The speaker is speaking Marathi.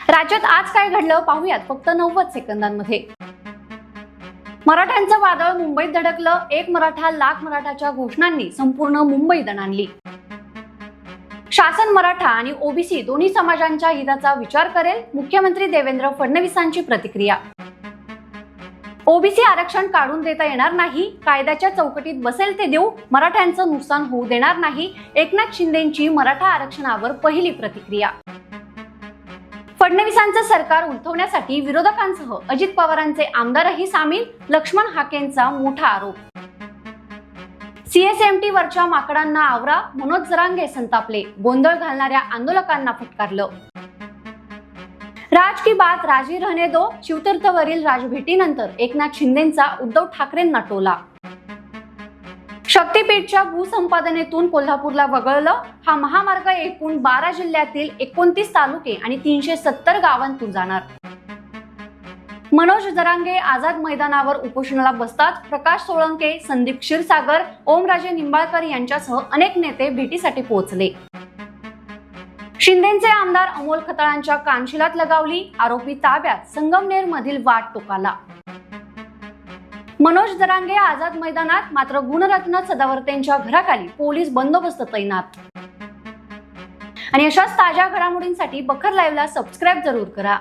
राज्यात आज काय घडलं पाहूयात फक्त नव्वद सेकंदांमध्ये. मराठ्यांचं वादळ मुंबईत धडकलं एक मराठा लाख मराठाच्या घोषणांनी संपूर्ण मुंबई दणाणली शासन मराठा आणि ओबीसी दोन्ही समाजांच्या हिताचा विचार करेल मुख्यमंत्री देवेंद्र फडणवीसांची प्रतिक्रिया. ओबीसी आरक्षण काढून देता येणार नाही कायद्याच्या चौकटीत बसेल ते देऊ मराठ्यांचं नुकसान होऊ देणार नाही एकनाथ शिंदेची मराठा आरक्षणावर पहिली प्रतिक्रिया. फडणवीसांचं सरकार उलथवण्यासाठी विरोधकांसह अजित पवारांचे आमदारही सामील लक्ष्मण हाकेंचा मोठा आरोप. सीएसएमटी वरच्या माकडांना आवरा मनोज जरांगे संतापले. गोंधळ घालणाऱ्या आंदोलकांना फटकारलं. राज की बात राजी रहने दो शिवतीर्थवरील राजभेटीनंतर एकनाथ शिंदेचा उद्धव ठाकरेंना टोला. शक्तीपीठच्या भूसंपादनेतून कोल्हापूरला वगळलं. हा महामार्ग एकूण बारा जिल्ह्यातील एकोणतीस तालुके आणि तीनशे सत्तर गावांतून जाणार. मनोज जरांगे आझाद मैदानावर उपोषणाला बसतात. प्रकाश सोळंके संदीप क्षीरसागर ओमराजे निंबाळकर यांच्यासह अनेक नेते भेटीसाठी पोहोचले. शिंदेचे आमदार अमोल खताळांच्या कानशिलात लगावली. आरोपी ताब्यात संगमनेर मधील वाट टोकाला. मनोज दरांगे आझाद मैदानात मात्र गुणरत्न सदावर्तेंच्या घराखाली पोलीस बंदोबस्त तैनात. आणि अशाच ताज्या घडामोडींसाठी बखर लाईव्हला सबस्क्राईब जरूर करा.